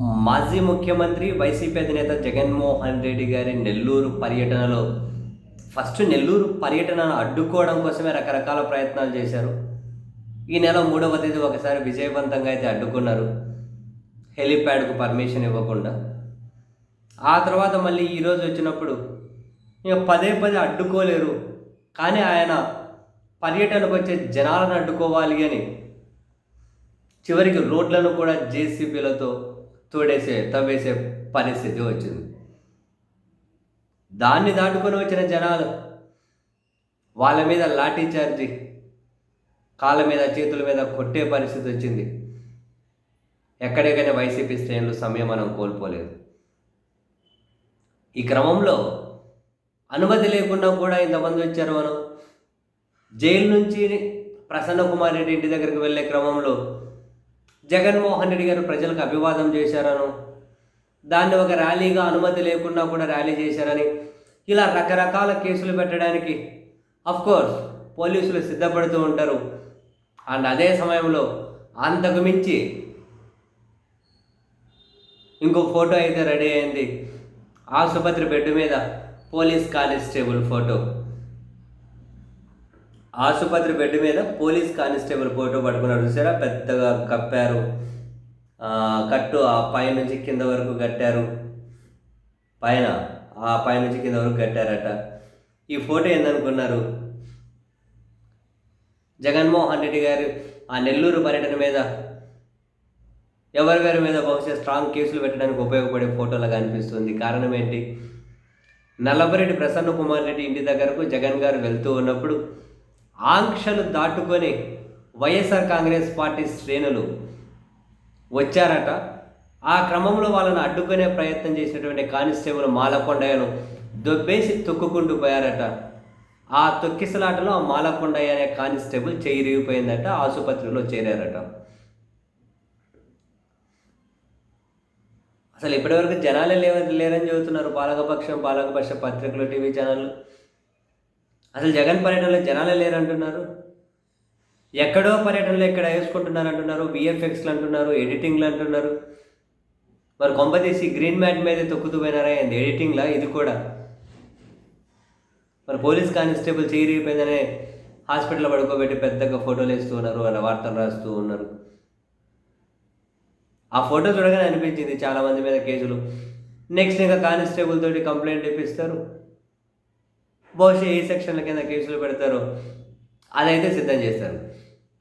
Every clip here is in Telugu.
మాజీ ముఖ్యమంత్రి వైసీపీ అధినేత జగన్మోహన్ రెడ్డి గారి నెల్లూరు పర్యటనలో ఫస్ట్ నెల్లూరు పర్యటనను అడ్డుకోవడం కోసమే రకరకాల ప్రయత్నాలు చేశారు. ఈ నెల మూడవ తేదీ ఒకసారి విజయవంతంగా అయితే అడ్డుకున్నారు. హెలిప్యాడ్కు పర్మిషన్ ఇవ్వకుండా. ఆ తర్వాత మళ్ళీ ఈరోజు వచ్చినప్పుడు ఇక పదే పదే అడ్డుకోలేరు. కానీ ఆయన పర్యటనకు వచ్చే జనాలను అడ్డుకోవాలి అని చివరికి రోడ్లను కూడా జేసీబీలతో తోడేసే తవ్వేసే పరిస్థితి వచ్చింది. దాన్ని దాటుకొని వచ్చిన జనాలు వాళ్ళ మీద లాఠీ చార్జి కాళ్ళ మీద చేతుల మీద కొట్టే పరిస్థితి వచ్చింది. ఎక్కడికైనా వైసీపీ శ్రేణులు సమయం మనం కోల్పోలేదు. ఈ క్రమంలో అనుమతి లేకుండా కూడా ఇంతమంది వచ్చారు మనం. జైలు నుంచి ప్రసన్న కుమార్ రెడ్డి ఇంటి దగ్గరికి వెళ్ళే క్రమంలో జగన్మోహన్ రెడ్డి గారు ప్రజలకు అభివాదం చేశారను. దాన్ని ఒక ర్యాలీగా అనుమతి లేకుండా కూడా ర్యాలీ చేశారని ఇలా రకరకాల కేసులు పెట్టడానికి కోర్స్ పోలీసులు సిద్ధపడుతూ ఉంటారు. అండ్ అదే సమయంలో అంతకు మించి ఇంకో ఫోటో అయితే రెడీ అయింది. ఆసుపత్రి బెడ్ మీద పోలీస్ కానిస్టేబుల్ ఫోటో. ఆసుపత్రి బెడ్ మీద పోలీస్ కానిస్టేబుల్ ఫోటో పట్టుకున్నారు చూసారా? పెద్దగా కప్పారు. కట్టు ఆ పై నుంచి కింద వరకు కట్టారు. పైన ఆ పై నుంచి కింద వరకు కట్టారట. ఈ ఫోటో ఏందనుకున్నారు? జగన్మోహన్ రెడ్డి గారు ఆ నెల్లూరు పర్యటన మీద ఎవరి మీద బహుశా స్ట్రాంగ్ కేసులు పెట్టడానికి ఉపయోగపడే ఫోటోలాగా అనిపిస్తుంది కారణం ఏంటి? నల్లబరెడ్డి ప్రసన్న కుమార్ రెడ్డి ఇంటి దగ్గరకు జగన్ గారు వెళ్తూ ఉన్నప్పుడు ఆంక్షలు దాటుకొని వైఎస్ఆర్ కాంగ్రెస్ పార్టీ శ్రేణులు వచ్చారట. ఆ క్రమంలో వాళ్ళని అడ్డుకునే ప్రయత్నం చేసినటువంటి కానిస్టేబుల్ మాలకొండయ్యను దొబ్బేసి తొక్కుకుంటూ పోయారట. ఆ తొక్కిసలాటలో ఆ మాలకొండయ్య అనే కానిస్టేబుల్ చేయిరిగిపోయిందట ఆసుపత్రిలో చేరారట. అసలు ఇప్పటివరకు జనాలే లేవ లేరని చెబుతున్నారు. పాలకపక్షం పాలకపక్ష పత్రికలు టీవీ ఛానళ్ళు. అసలు జగన్ పర్యటనలో జనాలే లేరంటున్నారు. ఎక్కడో పర్యటనలో ఇక్కడ వేసుకుంటున్నారు అంటున్నారు విఎఫ్ఎక్స్లు అంటున్నారు ఎడిటింగ్లు అంటున్నారు. మరి కొంపతీసి గ్రీన్ మ్యాట్ మీద తొక్కుతూ పోయినారా ఏంది? ఎడిటింగ్లా? ఇది కూడా. మరి పోలీస్ కానిస్టేబుల్ చేరిపోయిందనే హాస్పిటల్ పడుకోబెట్టి పెద్దగా ఫోటోలు వేస్తూ ఉన్నారు అలా వార్తలు రాస్తూ ఉన్నారు. ఆ ఫోటో చూడగానే అనిపించింది చాలా మంది మీద కేసులు. నెక్స్ట్ ఇంకా కానిస్టేబుల్ తోటి కంప్లైంట్ ఇప్పిస్తారు. బహుశా ఏ సెక్షన్ల కింద కేసులు పెడతారో అదైతే సిద్ధం చేస్తారు.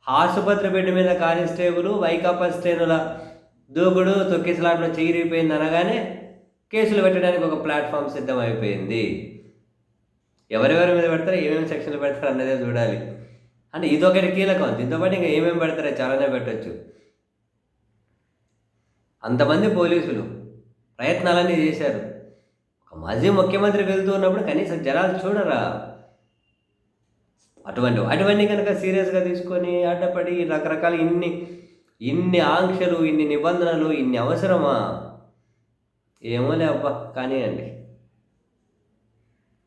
ఆసుపత్రి బెడ్ మీద కానిస్టేబుల్ వైకాపా శ్రేణుల దూకుడు తొక్కిసలాట్లో చేరిపోయింది అనగానే కేసులు పెట్టడానికి ఒక ప్లాట్ఫామ్ సిద్ధం అయిపోయింది ఎవరెవరి మీద పెడతారు ఏమేమి సెక్షన్లు పెడతారో అన్నదే చూడాలి. అంటే ఇదొకటి కీలకం. దీంతో పాటు ఇంకా ఏమేమి పెడతారో చాలానే పెట్టచ్చు. అంతమంది పోలీసులు ప్రయత్నాలన్నీ చేశారు. ఒక మాజీ ముఖ్యమంత్రి వెళ్తూ ఉన్నప్పుడు కనీసం జనాలు చూడరా? అటువంటి అటువంటి కనుక సీరియస్గా తీసుకొని అడ్డపడి రకరకాల ఇన్ని ఇన్ని ఆంక్షలు ఇన్ని నిబంధనలు ఇన్ని అవసరమా? ఏమోలే అబ్బా అండి